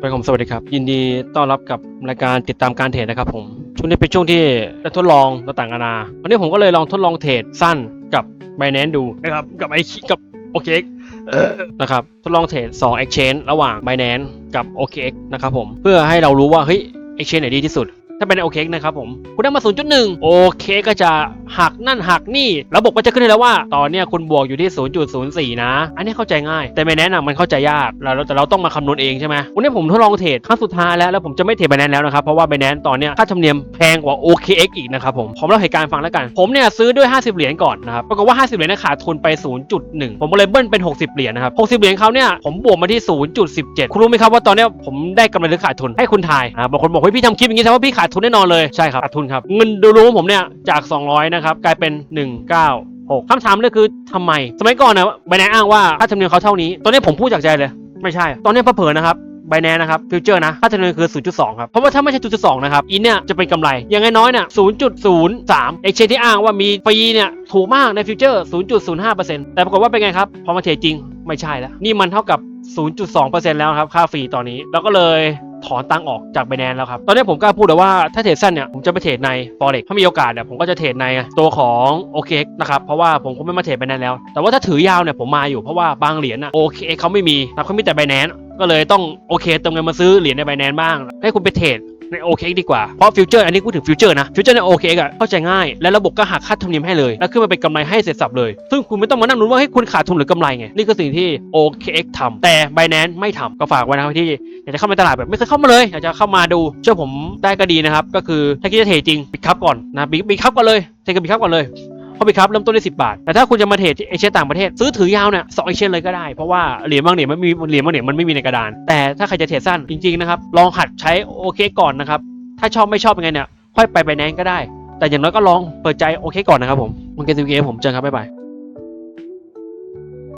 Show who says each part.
Speaker 1: สวัสดีครับสวัสดีครับ ยินดีต้อนรับกับรายการติดตามการเทรดนะครับผมช่วงนี้เป็นช่วงที่จะทดลองต่างๆนานาวันนี้ผมก็เลยลองทดลองเทรดสั้นกับ b บ n a n c e ดูนะครับกับไอกับ OKX นะครับทดลองเทรด2 exchange ระหว่าง Binance กับ OKX นะครับผมเพื่อให้เรารู้ว่าเฮ้ย exchange ไหนดีที่สุด ถ้าเป็น OKX นะครับผม คุณได้มา 0.1 โอเคก็จะ หักนั่นหักนี่ ระบบก็จะขึ้นให้แล้วว่า ตอนเนี้ยคุณบวกอยู่ที่ 0.04 นะ อันนี้เข้าใจง่าย แต่ไม่แนะนำมันเข้าใจยากเราแต่เราต้องมาคำนวณเองใช่ไหมวันนี้ผมทดลองเทรดครั้งสุดท้ายแล้วแล้วผมจะไม่เทรด Binance แล้วนะครับเพราะว่า Binance ตอนเนี้ยค่าธรรมเนียมแพงกว่า OKX อีกนะครับผมผมเล่าเหตุการณ์ฟังแล้วกัน ผมเนี่ยซื้อด้วย 50 เหรียญก่อนนะครับปรากฏว่า 50 เหรียญขาดทุนไป 0.1 ผมก็เลยเบิ้ลเป็น 60 เหรียญนะครับ60 เหรียญเขาเนี่ยผมบวกมาที่ 0.17 คุณรู้ไหมครับว่าตอนเนี้ยผมได้กำไรหรือขาดทุนให้คุณทายอ่าบางคนบอกเฮ้ยพี่ทำคลิปอย่างนี้แสดงว่าพี่ขาดทุนแน่นอนเลยใช่ครับขาดทุนครับเงินดูรู้ผมเนี่ยจาก 200นะครับกลายเป็น 196คำถามเลยคือทำไม สมัยก่อนนะใบแนนอ้างว่าค่าธรรมเนียมเขาเท่านี้ ตอนนี้ผมพูดจากใจเลย ไม่ใช่ ตอนนี้เผลอนะครับบแนนนะครับฟิวเจอร์นะค่าธรรมเนียมคือ 0.2 ครับ เพราะว่าถ้าไม่ใช่ 0.2 นะครับ อินเนี่ยจะเป็นกำไร อย่างน้อยๆเนี่ย0.03 เอ็กชแนนที่อ้างว่ามีฟรีเนี่ยถูกมากในฟิวเจอร์ 0.05%แต่ปรากฏว่าเป็นไงครับ พอมาเทรดจริงไม่ใช่แล้ว นี่มันเท่ากับ 0.2%แล้วครับค่าฟรีตอนนี้ แล้วก็เลยถอนตังออกจากไบแนนแล้วครับ ตอนนี้ผมกล้าพูดเลยว่าถ้าเทรดสั้นเนี่ยผมจะไปเทรดใน Forex ถ้ามีโอกาสเนี่ยผมก็จะเทรดในตัวของ OKX นะครับ เพราะว่าผมคงไม่มาเทรดไบแนนแล้ว แต่ว่าถ้าถือยาวเนี่ยผมมาอยู่เพราะว่าบางเหรียญน่ะ OKX เขาไม่มีนะเขามีแต่ไบแนนก็เลยต้องโอเคเติมเงินมาซื้อเหรียญในไบแนนบ้าง ให้คุณไปเทรด ใน OKX ดีกว่า เพราะฟิวเจอร์อันนี้พูดถึงฟิวเจอร์นะฟิวเจอร์ใน OKX อะเข้าใจง่าย และระบบก็หักค่าธรรมเนียมให้เลย แล้วขึ้นมาเป็นกำไรให้เสร็จสับเลย ซึ่งคุณไม่ต้องมานั่งลุ้นว่าให้คุณขาดทุนหรือกำไรไง นี่คือสิ่งที่ OKX ทำแต่ Binance ไม่ทำก็ฝากไว้นะครับที่อยากจะเข้ามาตลาดแบบไม่เคยเข้ามาเลยอยากจะเข้ามาดูเชื่อผมได้ก็ดีนะครับก็คือถ้าคิดจะเทรดจริงปิดครับก่อนนะปิดปิดครับก่อนเลยเทรดกับปิดครับก่อนเลย พราะปิดครับเริ่มต้นที่10บาท แต่ถ้าคุณจะมาเทรดเอเชียต่างประเทศซื้อถือยาวเนี่ยสองเอเชียเลยก็ได้ เพราะว่าเหรียญบางเหรียญมันมีเหรียญบางเหรียญมันไม่มีในกระดาน แต่ถ้าใครจะเทรดสั้นจริงๆนะครับลองหัดใช้โอเคก่อนนะครับถ้าชอบไม่ชอบยังไงเนี่ยค่อยไปไปแนนก็ได้ แต่อย่างน้อยก็ลองเปิดใจโอเคก่อนนะครับผมมันเกมซีเกมผมเจอครับบ๊ายบาย